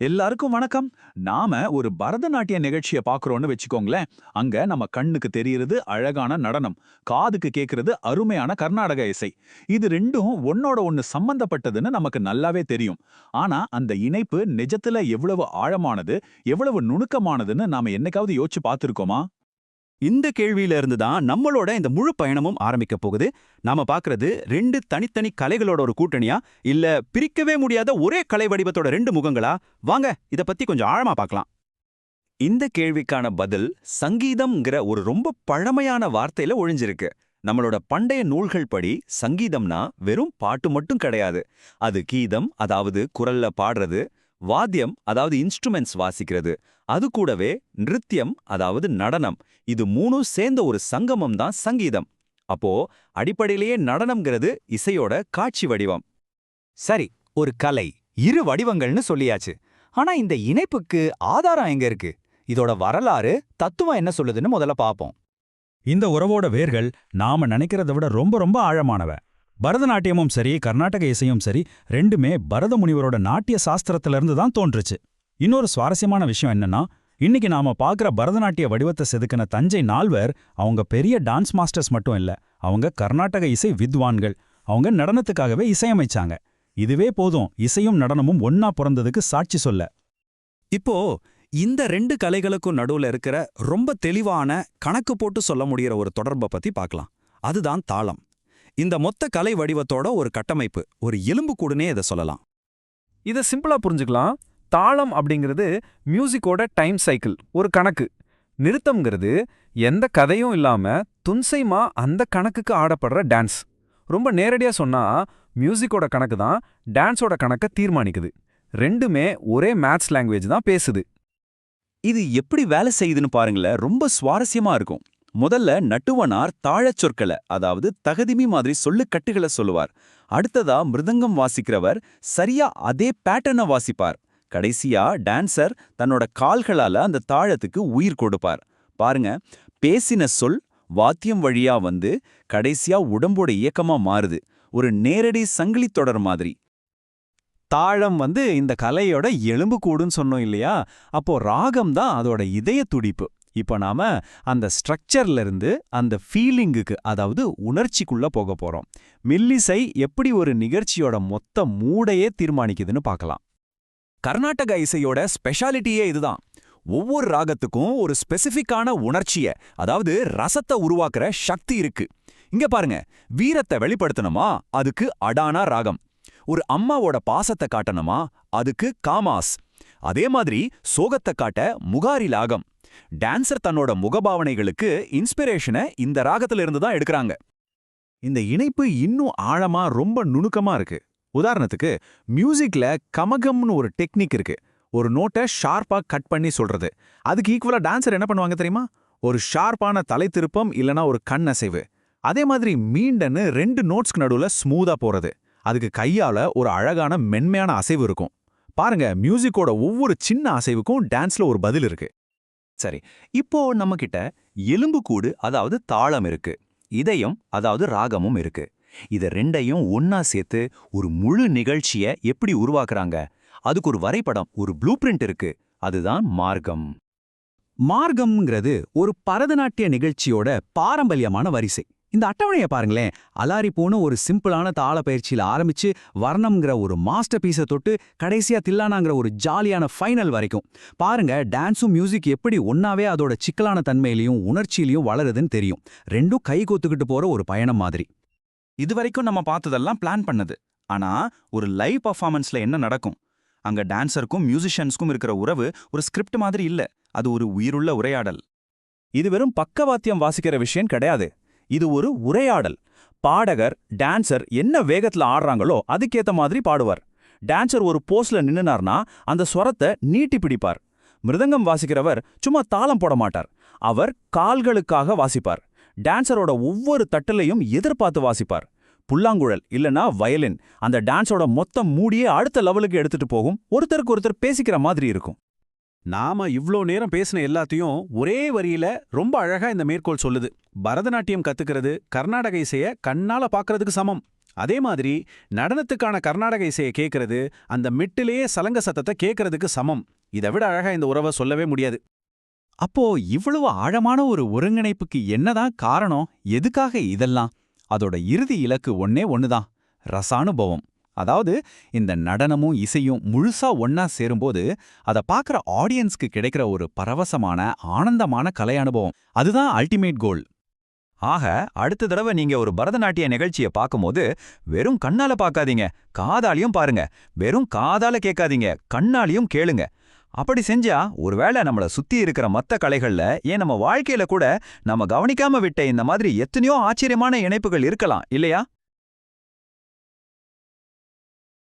எல்லாருக்கும் வணக்கம். நாம ஒரு பரதநாட்டிய நிகழ்ச்சியை பார்க்குறோன்னு வச்சுக்கோங்களேன். அங்க நம்ம கண்ணுக்கு தெரியறது அழகான நடனம். காதுக்கு கேட்கறது அருமையான கர்நாடக இசை. இது ரெண்டும் ஒன்னோட ஒன்னு சம்பந்தப்பட்டதுன்னு நமக்கு நல்லாவே தெரியும். ஆனா அந்த இணைப்பு நிஜத்துல எவ்வளவு ஆழமானது எவ்வளவு நுணுக்கமானதுன்னு நாம என்னைக்காவது யோசிச்சு பார்த்துருக்கோமா? இந்த கேள்வியில இருந்து தான் நம்மளோட இந்த முழு பயணமும் ஆரம்பிக்க போகுது. நாம பார்க்கறது ரெண்டு தனித்தனி கலைகளோட ஒரு கூட்டணியா? இல்ல பிரிக்கவே முடியாத ஒரே கலை வடிவத்தோட ரெண்டு முகங்களா? வாங்க இத பத்தி கொஞ்சம் ஆழமா பார்க்கலாம் இந்த கேள்விக்கான பதில் சங்கீதம்ங்கிற ஒரு ரொம்ப பழமையான வார்த்தையில ஒழிஞ்சிருக்கு. நம்மளோட பண்டைய நூல்கள் படி சங்கீதம்னா வெறும் பாட்டு மட்டும் கிடையாது. அது கீதம் அதாவது குரல்ல பாடுறது வாத்தியம் அதாவது இன்ஸ்ட்ருமெண்ட்ஸ் வாசிக்கிறது. அது கூடவே நிருத்தியம் அதாவது நடனம். இது மூணும் சேர்ந்த ஒரு சங்கமம் தான் சங்கீதம். அப்போ அடிப்படையிலேயே நடனம்ங்கிறது இசையோட காட்சி வடிவம். சரி ஒரு கலை இரு வடிவங்கள்னு சொல்லியாச்சு. ஆனா இந்த இணைப்புக்கு ஆதாரம் எங்க இருக்கு? இதோட வரலாறு தத்துவம் என்ன சொல்லுதுன்னு முதல்ல பாப்போம். இந்த உறவோட வேர்கள் நாம நினைக்கிறத விட ரொம்ப ரொம்ப ஆழமானவ. பரதநாட்டியமும் சரி கர்நாடக இசையும் சரி ரெண்டுமே பரத முனிவரோட நாட்டிய சாஸ்திரத்திலிருந்து தான் தோன்றுச்சு. இன்னொரு சுவாரஸ்யமான விஷயம் என்னன்னா இன்னைக்கு நாம பார்க்குற பரதநாட்டிய வடிவத்தை செதுக்கின தஞ்சை நால்வர் அவங்க பெரிய டான்ஸ் மாஸ்டர்ஸ் மட்டும் இல்ல அவங்க கர்நாடக இசை வித்வான்கள் அவங்க நடனத்துக்காகவே இசையமைச்சாங்க. இதுவே போதும் இசையும் நடனமும் ஒன்னா பிறந்ததுக்கு சாட்சி சொல்ல. இப்போ இந்த ரெண்டு கலைகளுக்கும் நடுவுல இருக்கிற ரொம்ப தெளிவான கணக்கு போட்டு சொல்ல முடிகிற ஒரு தொடர்பை பத்தி பார்க்கலாம். அதுதான் தாளம். இந்த மொத்த கலை வடிவத்தோட ஒரு கட்டமைப்பு. ஒரு எலும்பு கூடுனே இதை சொல்லலாம். இதை சிம்பிளா புரிஞ்சுக்கலாம். தாளம் அப்படிங்கிறது மியூசிக்கோட டைம் சைக்கிள் ஒரு கணக்கு. நிறுத்தம்ங்கிறது எந்த கதையும் இல்லாம துன்சைமா அந்த கணக்குக்கு ஆடப்படுற டான்ஸ் ரொம்ப நேரடியா சொன்னா மியூசிக்கோட கணக்கு தான் டான்ஸோட கணக்கை தீர்மானிக்குது. ரெண்டுமே ஒரே மேத்ஸ் லாங்குவேஜ் தான் பேசுது. இது எப்படி வேலை செய்யுதுன்னு பாருங்களேன் ரொம்ப சுவாரஸ்யமா இருக்கும். முதல்ல நட்டுவனார் தாழச் சொற்களை அதாவது தகதிமி மாதிரி சொல்லுக்கட்டுகளை சொல்லுவார். அடுத்ததா மிருதங்கம் வாசிக்கிறவர் சரியா அதே பேட்டர்னை வாசிப்பார். கடைசியா டான்சர் தன்னோட கால்களால அந்த தாழத்துக்கு உயிர் கொடுப்பார். பாருங்க பேசின சொல் வாத்தியம் வழியா வந்து கடைசியா உடம்போட இயக்கமா மாறுது. ஒரு நேரடி சங்கிலி தொடர் மாதிரி. தாழம் வந்து இந்த கலையோட எலும்பு கூடுன்னு சொன்னோம் இல்லையா? அப்போ ராகம் தான் அதோட இதய துடிப்பு. இப்போ நாம அந்த ஸ்ட்ரக்சர்ல இருந்து அந்த ஃபீலிங்குக்கு அதாவது உணர்ச்சிக்குள்ள போக போறோம். மில்லிசை எப்படி ஒரு நிகழ்ச்சியோட மொத்த மூடையே தீர்மானிக்குதுன்னு பார்க்கலாம். கர்நாடக இசையோட ஸ்பெஷாலிட்டியே இதுதான். ஒவ்வொரு ராகத்துக்கும் ஒரு ஸ்பெசிஃபிக்கான உணர்ச்சிய அதாவது ரசத்தை உருவாக்குற சக்தி இருக்கு. இங்க பாருங்க வீரத்தை வெளிப்படுத்தணுமா? அதுக்கு அடானா ராகம். ஒரு அம்மாவோட பாசத்தை காட்டணுமா? அதுக்கு காமாஸ். அதே மாதிரி சோகத்தை காட்ட முகாரி லாகம் டான்சர் தன்னோட முகபாவனைகளுக்கு இன்ஸ்பிரேஷனை இந்த ராகத்துல இருந்து தான் எடுக்கறாங்க. இந்த இணைப்பு இன்னும் ஆழமா ரொம்ப நுணுக்கமா இருக்கு. உதாரணத்துக்கு மியூசிக்ல கமகம்னு ஒரு டெக்னிக் இருக்கு. ஒரு நோட்டை ஷார்ப்பா கட் பண்ணி சொல்றது. அதுக்கு ஈக்குவலா டான்சர் என்ன பண்ணுவாங்க தெரியுமா? ஒரு ஷார்ப்பான தலை திருப்பம் இல்லனா ஒரு கண் அசைவு அதே மாதிரி மீண்டன்னு ரெண்டு நோட்ஸ்க்கு நடுவுல ஸ்மூதா போறது. அதுக்கு கையால ஒரு அழகான மென்மையான அசைவு இருக்கும். பாருங்க மியூசிக்கோட ஒவ்வொரு சின்ன அசைவுக்கும் டான்ஸ்ல ஒரு பதில் இருக்கு. சரி இப்போ நம்ம கிட்ட எலும்புக்கூடு அதாவது தாளம் இருக்கு. இதயம் அதாவது ராகமும் இருக்கு. இத ரெண்டையும் ஒன்னா சேர்த்து ஒரு முழு நிகழ்ச்சிய எப்படி உருவாக்குறாங்க? அதுக்கு ஒரு வரைபடம் ஒரு ப்ளூ பிரிண்ட் இருக்கு. அதுதான் மார்க்கம். மார்க்கம்ங்கிறது ஒரு பரதநாட்டிய நிகழ்ச்சியோட பாரம்பரியமான வரிசை. இந்த அட்டவணையை பாருங்களேன். அலாரி போன ஒரு சிம்பிளான தாள பயிற்சியில ஆரம்பிச்சு வர்ணம்ங்கிற ஒரு மாஸ்டர் பீஸை தொட்டு கடைசியா தில்லானாங்கிற ஒரு ஜாலியான ஃபைனல் வரைக்கும். பாருங்க டான்ஸும் மியூசிக் எப்படி ஒன்னாவே அதோட சிக்கலான தன்மையிலையும் உணர்ச்சியிலையும் வளருதுன்னு தெரியும். ரெண்டும் கை கோத்துக்கிட்டு போற ஒரு பயணம் மாதிரி. இது வரைக்கும் நம்ம பார்த்ததெல்லாம் பிளான் பண்ணது. ஆனா ஒரு லைவ் பர்ஃபார்மன்ஸ்ல என்ன நடக்கும்? அங்க டான்சருக்கும் மியூசிஷியன்ஸ்க்கும் இருக்கிற உறவு ஒரு ஸ்கிரிப்ட் மாதிரி இல்ல. அது ஒரு உயிருள்ள உரையாடல். இது வெறும் பக்கவாத்தியம் வாசிக்கிற விஷயம் கிடையாது. இது ஒரு உரையாடல். பாடகர் டான்சர் என்ன வேகத்துல ஆடுறாங்களோ அதுக்கேத்த மாதிரி பாடுவார். டான்சர் ஒரு போஸ்ல நின்னுனார்னா அந்த ஸ்வரத்தை நீட்டி பிடிப்பார். மிருதங்கம் வாசிக்கிறவர் சும்மா தாளம் போட மாட்டார். அவர் கால்களுக்காக வாசிப்பார். டான்சரோட ஒவ்வொரு தட்டுலையும் எதிர்பார்த்து வாசிப்பார். புல்லாங்குழல் இல்லனா வயலின். அந்த டான்ஸோட மொத்த மூடியே அடுத்த லெவலுக்கு எடுத்துட்டு போகும். ஒருத்தருக்கு ஒருத்தர் பேசிக்கிற மாதிரி இருக்கும். நாம இவ்ளோ நேரம் பேசின எல்லாத்தையும் ஒரே வரியில ரொம்ப அழகா இந்த மேற்கோள் சொல்லுது. பரதநாட்டியம் கத்துக்கிறது கர்நாடக இசைய கண்ணால பாக்குறதுக்கு சமம். அதே மாதிரி நடனத்துக்கான கர்நாடக இசையை கேட்கறது அந்த மிட்டிலேயே சலங்க சத்தத்தை கேட்கறதுக்கு சமம். இதை விட அழகா இந்த உறவை சொல்லவே முடியாது. அப்போ இவ்வளவு ஆழமான ஒரு ஒருங்கிணைப்புக்கு என்னதான் காரணம் எதுக்காக இதெல்லாம்? அதோட இறுதி இலக்கு ஒன்னே ஒன்னுதான் ரசானுபவம். அதாவது இந்த நடனமும் இசையும் முழுசா ஒன்னா சேரும்போது அதை பார்க்குற ஆடியன்ஸ்க்கு கிடைக்கிற ஒரு பரவசமான ஆனந்தமான கலை அனுபவம். அதுதான் அல்டிமேட் கோல் ஆக அடுத்த தடவை நீங்க ஒரு பரதநாட்டிய நிகழ்ச்சியை பார்க்கும்போது வெறும் கண்ணால பார்க்காதீங்க காதாலையும் பாருங்க. வெறும் காதால கேட்காதீங்க. கண்ணாலையும் கேளுங்க. அப்படி செஞ்சா ஒருவேளை நம்மள சுத்தி இருக்கிற மத்த கலைகள்ல ஏன் நம்ம வாழ்க்கையில கூட நம்ம கவனிக்காம விட்ட இந்த மாதிரி எத்தனையோ ஆச்சரியமான இணைப்புகள் இருக்கலாம் இல்லையா?